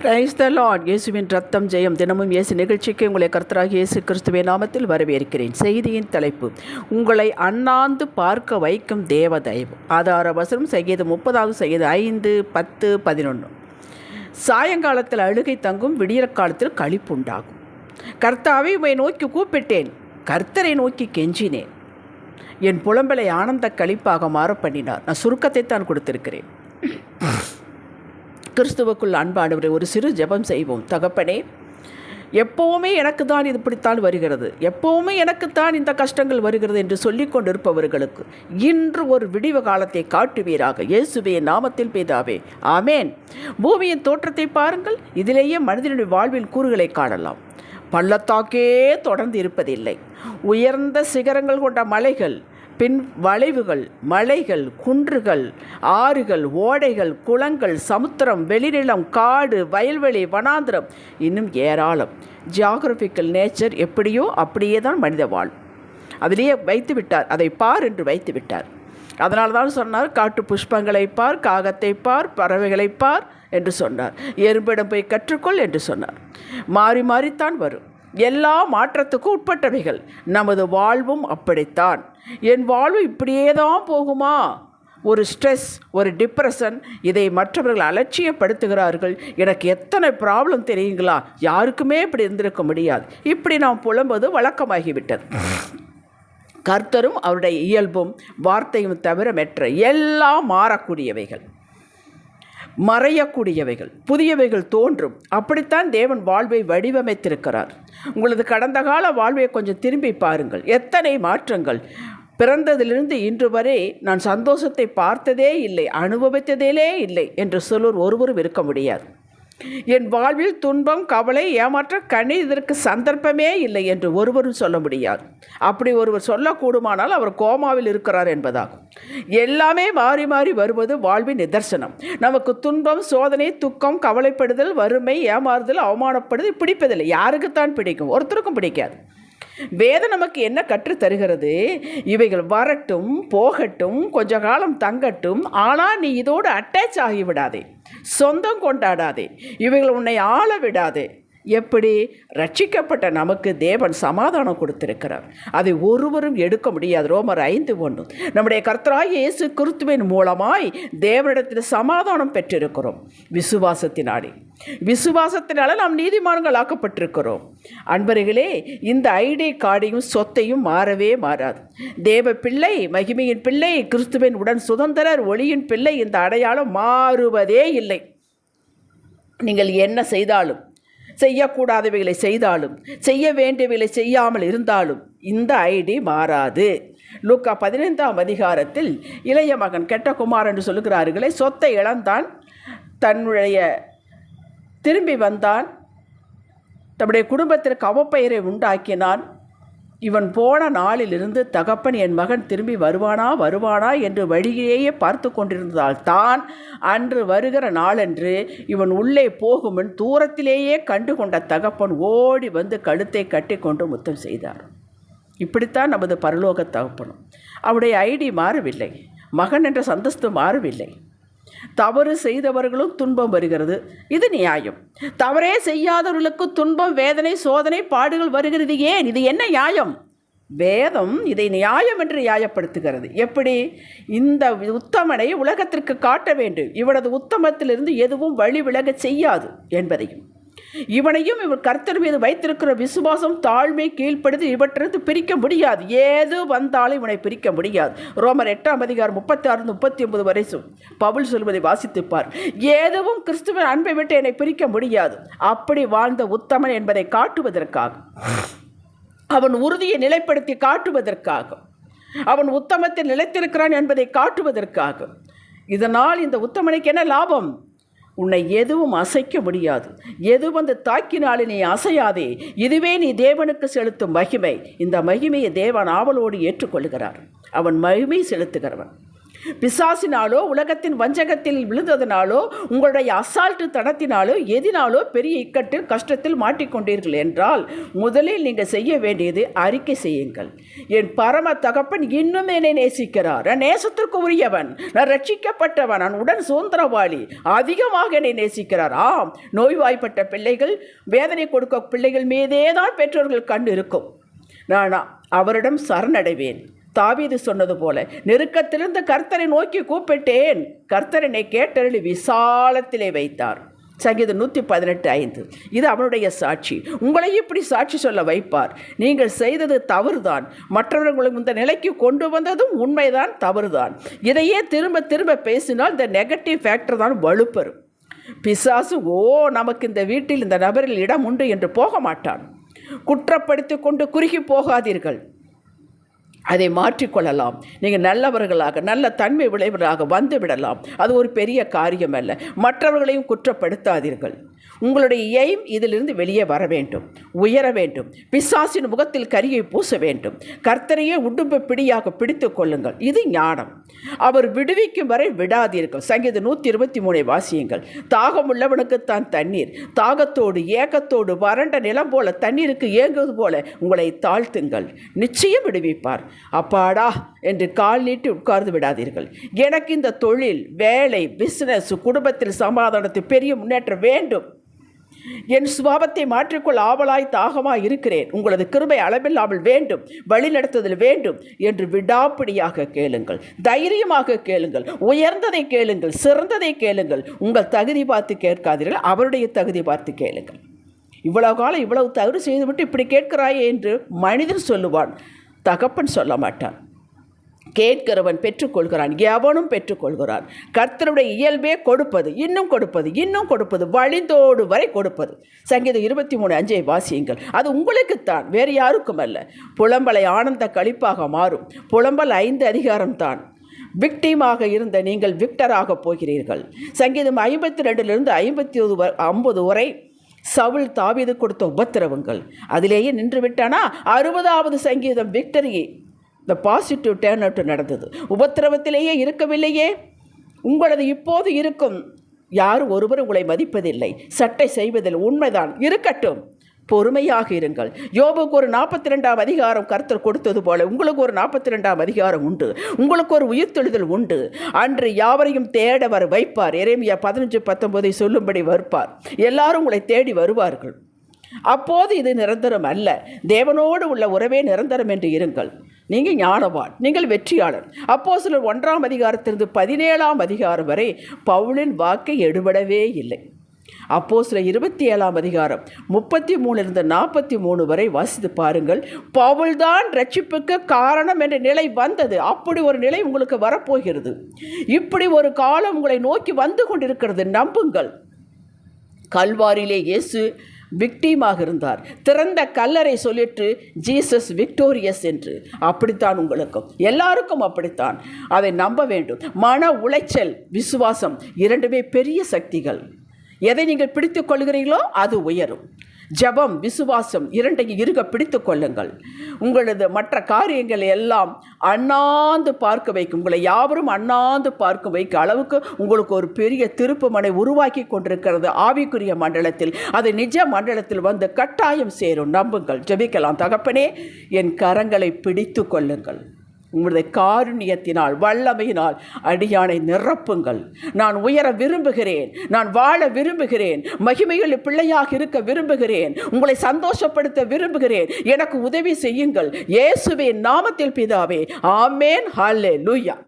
Praise the Lord இயேசுவின் ரத்தம் ஜெயம் தினமும் இயேசு நிகழ்ச்சிக்கு உங்களை கர்த்தராக இயேசு கிறிஸ்துவே நாமத்தில் வரவேற்கிறேன். செய்தியின் தலைப்பு உங்களை அண்ணாந்து பார்க்க வைக்கும் தேவ தயவு ஆதார வசனம் செய்யது முப்பதாவது செய்யது ஐந்து பத்து பதினொன்று சாயங்காலத்தில் அழுகை தங்கும் விடியற் காலத்தில் கழிப்புண்டாகும் கர்த்தாவை உமை நோக்கி கூப்பிட்டேன். கர்த்தரை நோக்கி கெஞ்சினேன். என் புலம்பலை ஆனந்த கழிப்பாக மாற பண்ணினார். நான் சுருக்கத்தை தான் கொடுத்திருக்கிறேன். கிறிஸ்துவுக்குள் அன்பானவரை ஒரு சிறு ஜெபம் செய்வோம். தகப்பனே எப்போவுமே எனக்கு தான் இது இப்படித்தான் வருகிறது. எப்போவுமே எனக்குத்தான் இந்த கஷ்டங்கள் வருகிறது என்று சொல்லிக் கொண்டிருப்பவர்களுக்கு இன்று ஒரு விடிவு காலத்தை காட்டுவீராக. இயேசுவே நாமத்தில் பெய்தாவே ஆமேன். பூமியின் தோற்றத்தை பாருங்கள். இதிலேயே மனிதனுடைய வாழ்வின் கூறுகளை காணலாம். பள்ளத்தாக்கே தொடர்ந்து இருப்பதில்லை. உயர்ந்த சிகரங்கள் கொண்ட மலைகள் பின் வளைவுகள் மலைகள் குன்றுகள் ஆறுகள் ஓடைகள் குளங்கள் சமுத்திரம் வெளிநிலம் காடு வயல்வெளி வனாந்திரம் இன்னும் ஏராளம். ஜியாகிரபிக்கல் நேச்சர் எப்படியோ அப்படியே தான் மனித வாழ். அதிலேயே வைத்து விட்டார். அதை பார் என்று வைத்து விட்டார். அதனால தான் சொன்னார் காட்டு புஷ்பங்களை பார் காகத்தை பார் பறவைகளை பார் என்று சொன்னார். எறும்பிடம் போய் கற்றுக்கொள் என்று சொன்னார். மாறி மாறித்தான் வரும். எல்லா மாற்றத்துக்கும் உட்பட்டவைகள். நமது வாழ்வும் அப்படித்தான். என் வாழ்வு இப்படியே தான் போகுமா? ஒரு ஸ்ட்ரெஸ் ஒரு டிப்ரெஷன் இதை மற்றவர்கள் அலட்சியப்படுத்துகிறார்கள். எனக்கு எத்தனை ப்ராப்ளம் தெரியுங்களா? யாருக்குமே இப்படி இருந்திருக்க முடியாது. இப்படி நாம் புலம்புவது வழக்கமாகிவிட்டது. கர்த்தரும் அவருடைய இயல்பும் வார்த்தையும் தவிர மற்ற எல்லாம் மாறக்கூடியவைகள். மறையக்கூடியவைகள் புதியவைகள் தோன்றும். அப்படித்தான் தேவன் வாழ்வை வடிவமைத்திருக்கிறார். உங்களது கடந்த கால வாழ்வை கொஞ்சம் திரும்பி பாருங்கள். எத்தனை மாற்றங்கள். பிறந்ததிலிருந்து இன்று வரை நான் சந்தோஷத்தை பார்த்ததே இல்லை அனுபவித்ததிலே இல்லை என்று சொல்லுவர் ஒருவரும் இருக்க முடியாது. என் வாழ்வில் துன்பம் கவலை ஏமாற்ற கனி இதற்கு சந்தர்ப்பமே இல்லை என்று ஒருவரும் சொல்ல முடியாது. அப்படி ஒருவர் சொல்லக்கூடுமானால் அவர் கோமாவில் இருக்கிறார் என்பதாகும். எல்லாமே மாறி மாறி வருவது வாழ்வின் நிதர்சனம். நமக்கு துன்பம் சோதனை துக்கம் கவலைப்படுதல் வறுமை ஏமாறுதல் அவமானப்படுதல் பிடிப்பதில்லை. யாருக்குத்தான் பிடிக்கும்? ஒருத்தருக்கும் பிடிக்காது. வேதம் நமக்கு என்ன கற்றுத்தருகிறது இவைகள் வரட்டும் போகட்டும் கொஞ்ச காலம் தங்கட்டும் ஆனால் நீ இதோடு அட்டாச் ஆகிவிடாதே. சொந்தம் கொண்டாடாதே. இவைகள் உன்னை ஆள விடாதே. எப்படி? ரட்சிக்கப்பட்ட நமக்கு தேவன் சமாதானம் கொடுத்திருக்கிறார். அதை ஒருவரும் எடுக்க முடியாது. ரோமர் ஐந்து ஒன்று. நம்முடைய கர்த்தராய் இயேசு கிறிஸ்துவின் மூலமாய் தேவனிடத்தில் சமாதானம் பெற்றிருக்கிறோம். விசுவாசத்தினாடி விசுவாசத்தினால நாம் நீதிமான்கள் ஆக்கப்பட்டிருக்கிறோம். அன்பர்களே இந்த ஐடி கார்டையும் சொத்தையும் மாறவே மாறாது. தேவ பிள்ளை மகிமையின் பிள்ளை கிறிஸ்துவின் உடன் சுதந்திரர் ஒளியின் பிள்ளை இந்த அடையாளம் மாறுவதே இல்லை. நீங்கள் என்ன செய்தாலும் செய்யக்கூடாதவைகளை செய்தாலும் செய்ய வேண்டியவைகளை செய்யாமல் இருந்தாலும் இந்த ஐடி மாறாது. லூக்கா பதினைந்தாம் அதிகாரத்தில் இளைய மகன் கெட்ட குமார் என்று சொல்லுகிறார்களே சொத்தை இழந்தான் தன்னுடைய திரும்பி வந்தான் தன்னுடைய குடும்பத்திற்கு அவப்பெயரை உண்டாக்கினான். இவன் போன நாளிலிருந்து தகப்பன் என் மகன் திரும்பி வருவானா வருவானா என்று வழியிலேயே பார்த்து கொண்டிருந்ததால் தான் அன்று வருகிற நாளன்று இவன் உள்ளே போகுமுன் தூரத்திலேயே கண்டு கொண்ட தகப்பன் ஓடி வந்து கழுத்தை கட்டி கொண்டு முத்தம் செய்தார். இப்படித்தான் நமது பரலோக தகப்பனும். அவருடைய ஐடி மாறவில்லை. மகன் என்ற சந்தஸ்து மாறவில்லை. தவறு செய்தவர்களும் துன்பம் வருகிறது. இது நியாயம். தவறே செய்யாதவர்களுக்கு துன்பம் வேதனை சோதனை பாடுகள் வருகிறது ஏன்? இது என்ன நியாயம்? வேதம் இதை நியாயம் என்று நியாயப்படுத்துகிறது. எப்படி? இந்த உத்தமனை உலகத்திற்கு காட்ட வேண்டும். இவனது உத்தமத்திலிருந்து எதுவும் வழி விலக செய்யாது என்பதையும். இவனையும் இவர் கர்த்தர் மீது வைத்திருக்கிற விசுவாசம் தாழ்மை கீழ்ப்படுத்தி இவற்றிலிருந்து பிரிக்க முடியாது. ஏது வந்தாலும் இவனை பிரிக்க முடியாது. ரோமர் எட்டாம் அதிகாரம் முப்பத்தி ஆறு முப்பத்தி ஒன்பது வரை பவுல் சொல்வதை வாசித்துப்பார். ஏதுவும் கிறிஸ்துவின் அன்பை விட்டு என்னை பிரிக்க முடியாது. அப்படி வாழ்ந்த உத்தமன் என்பதை காட்டுவதற்காக. அவன் உறுதியை நிலைப்படுத்தி காட்டுவதற்காக. அவன் உத்தமத்தில் நிலைத்திருக்கிறான் என்பதை காட்டுவதற்காக. இதனால் இந்த உத்தமனுக்கு என்ன லாபம்? உன்னை எதுவும் அசைக்க முடியாது. எது வந்து தாக்கினாலே நீ அசையாதே. இதுவே நீ தேவனுக்கு செலுத்தும் மகிமை. இந்த மகிமையை தேவன் ஆவலோடு ஏற்றுக்கொள்கிறார். அவன் மகிமை செலுத்துகிறவன். பிசாசினாலோ உலகத்தின் வஞ்சகத்தில் விழுந்ததினாலோ உங்களுடைய அசால்ட்டு தனத்தினாலோ எதினாலோ பெரிய இக்கட்டில் கஷ்டத்தில் மாட்டிக்கொண்டீர்கள் என்றால் முதலில் நீங்கள் செய்ய வேண்டியது அறிக்கை செய்யுங்கள். என் பரம தகப்பன் இன்னும் என்னை நேசிக்கிறார். நான் நேசத்திற்கு உரியவன். நான் ரட்சிக்கப்பட்டவன். நான் உடன் சுதந்திரவாளி. அதிகமாக என்னை நேசிக்கிறார். ஆம் நோய்வாய்ப்பட்ட பிள்ளைகள் வேதனை கொடுக்க பிள்ளைகள் மீதே தான் பெற்றோர்கள் கண் இருக்கும். நான் அவரிடம் சரணடைவேன். தாவீது சொன்னது போல நெருக்கத்திலிருந்து கர்த்தரை நோக்கி கூப்பிட்டேன். கர்த்தரனை கேட்டருளி விசாலத்திலே வைத்தார். சங்கீதம் நூற்றி பதினெட்டு ஐந்து. இது அவனுடைய சாட்சி. உங்களை இப்படி சாட்சி சொல்ல வைப்பார். நீங்கள் செய்தது தவறுதான். மற்றவர்களை இந்த நிலைக்கு கொண்டு வந்ததும் உண்மைதான் தவறுதான். இதையே திரும்ப திரும்ப பேசினால் இந்த நெகட்டிவ் ஃபேக்டர் தான் வலுப்பெறும். பிசாசு ஓ நமக்கு இந்த வீட்டில் இந்த நபரில் இடம் உண்டு என்று போக மாட்டான் குற்றப்படுத்தி கொண்டு குறுகி போகாதீர்கள். அதை மாற்றிக்கொள்ளலாம். நீங்கள் நல்லவர்களாக நல்ல தன்மை விளைவர்களாக வந்து விடலாம் அது ஒரு பெரிய காரியம் அல்ல. மற்றவர்களையும் குற்றப்படுத்தாதீர்கள். உங்களுடைய எய்ம் இதிலிருந்து வெளியே வர வேண்டும். உயர வேண்டும். பிசாசின் முகத்தில் கரியை பூச வேண்டும். கர்த்தரையே உடும்ப பிடியாக பிடித்து கொள்ளுங்கள். இது ஞானம். அவர் விடுவிக்கும் வரை விடாதீர்கள். சங்கீத நூற்றி இருபத்தி மூணை வாசியுங்கள். தாகம் உள்ளவனுக்குத்தான் தண்ணீர். தாகத்தோடு ஏக்கத்தோடு வறண்ட நிலம் போல தண்ணீருக்கு ஏங்குவது போல உங்களை தாழ்த்துங்கள். நிச்சயம் விடுவிப்பார். அப்பாடா என்று கால் நீட்டி உட்கார்ந்து விடாதீர்கள். எனக்கு இந்த தொழில் வேலை பிஸ்னஸ் குடும்பத்தில் சமாதானத்தில் பெரிய முன்னேற்றம் வேண்டும். என் சுபாவத்தை மாற்றிக்கொள் ஆவலாய் தாகமாய் இருக்கிறேன். உங்களது கிருபை அளவில்லாமல் வேண்டும் வழிநடத்துதல் வேண்டும் என்று விடாப்பிடியாக கேளுங்கள். தைரியமாக கேளுங்கள். உயர்ந்ததை கேளுங்கள் சிறந்ததை கேளுங்கள். உங்கள் தகுதி பார்த்து கேட்காதீர்கள் அவருடைய தகுதி பார்த்து கேளுங்கள். இவ்வளவு காலம் இவ்வளவு தவறு செய்துவிட்டு இப்படி கேட்கிறாயே என்று மனிதன் சொல்லுவான் தகப்பன் சொல்ல மாட்டான். கேட்கிறவன் பெற்றுக்கொள்கிறான் எவனும் பெற்றுக்கொள்கிறான். கர்த்தருடைய இயல்பே கொடுப்பது இன்னும் கொடுப்பது இன்னும் கொடுப்பது வழிந்தோடு வரை கொடுப்பது. சங்கீதம் இருபத்தி மூணு அஞ்சை வாசியுங்கள். அது உங்களுக்குத்தான் வேறு யாருக்கும் அல்ல. புலம்பலை ஆனந்த கழிப்பாக மாறும். புலம்பல் ஐந்து அதிகாரம் தான். விக்டீமாக இருந்த நீங்கள் விக்டராக போகிறீர்கள். சங்கீதம் ஐம்பத்தி ரெண்டிலிருந்து ஐம்பத்தி ஒரு ஐம்பது வரை சவுல் தாவிது கொடுத்த உபத்திரவங்கள். அதிலேயே நின்று விட்டானா? அறுபதாவது சங்கீதம் விக்டரி இந்த பாசிட்டிவ் டேர்ன் அவுட் நடந்தது. உபத்திரவத்திலேயே இருக்கவில்லையே? உங்களது இப்போது இருக்கும். யாரும் ஒருவர் உங்களை மதிப்பதில்லை. சட்டை செய்வதில் உண்மைதான். இருக்கட்டும். பொறுமையாக இருங்கள். யோபுக்கு ஒரு நாற்பத்தி ரெண்டாம் அதிகாரம் கருத்தர் கொடுத்தது போல உங்களுக்கு ஒரு நாற்பத்தி ரெண்டாம் அதிகாரம் உண்டு. உங்களுக்கு ஒரு உயிர்த்தெழுதல் உண்டு. அன்று யாவரையும் தேட வர வைப்பார். எரேமியா பதினஞ்சு பத்தொன்பதை சொல்லும்படி வருப்பார் எல்லாரும் உங்களை தேடி வருவார்கள். அப்போது இது நிரந்தரம் அல்ல. தேவனோடு உள்ள உறவே நிரந்தரம் என்று இருங்கள். நீங்கள் ஞானவான் நீங்கள் வெற்றியாளர். அப்போ சிலர் ஒன்றாம் அதிகாரத்திலிருந்து பதினேழாம் அதிகாரம் வரை பவுலின் வாக்கை எடுபடவே இல்லை. அப்போ சில இருபத்தி ஏழாம் அதிகாரம் முப்பத்தி மூணுலேருந்து நாற்பத்தி மூணு வரை வாசித்து பாருங்கள். பவுல்தான் ரட்சிப்புக்கு காரணம் என்ற நிலை வந்தது. அப்படி ஒரு நிலை உங்களுக்கு வரப்போகிறது. இப்படி ஒரு காலம் உங்களை நோக்கி வந்து கொண்டிருக்கிறது. நம்புங்கள். கல்வாரிலே இயேசு விக்டீமாக இருந்தார். திறந்த கல்லறை சொல்லிட்டு ஜீசஸ் விக்டோரியஸ் என்று. அப்படித்தான் உங்களுக்கும் எல்லாருக்கும் அப்படித்தான். அதை நம்ப வேண்டும். மன உளைச்சல் விசுவாசம் இரண்டுமே பெரிய சக்திகள். எதை நீங்கள் பிடித்து கொள்கிறீர்களோ அது உயரும். ஜபம் விசுவாசம் இரண்டையும் இருக பிடித்து கொள்ளுங்கள். உங்களது மற்ற காரியங்கள் எல்லாம் அண்ணாந்து பார்க்க வைக்கும் உங்களை யாவரும் அண்ணாந்து பார்க்க வைக்க அளவுக்கு உங்களுக்கு ஒரு பெரிய திருப்புமனை உருவாக்கி கொண்டிருக்கிறது ஆவிக்குரிய மண்டலத்தில். அது நிஜ மண்டலத்தில் வந்து கட்டாயம் சேரும். நம்புங்கள். ஜபிக்கலாம். தகப்பனே என் கரங்களை பிடித்து கொள்ளுங்கள். உங்களுடைய காருண்யத்தினால் வல்லமையினால் அடியானை நிரப்புங்கள். நான் உயர விரும்புகிறேன் நான் வாழ விரும்புகிறேன் மகிமையில் பிள்ளையாக இருக்க விரும்புகிறேன் உங்களை சந்தோஷப்படுத்த விரும்புகிறேன் எனக்கு உதவி செய்யுங்கள். இயேசுவின் நாமத்தில் பிதாவே ஆமேன் ஹல்லே லூயா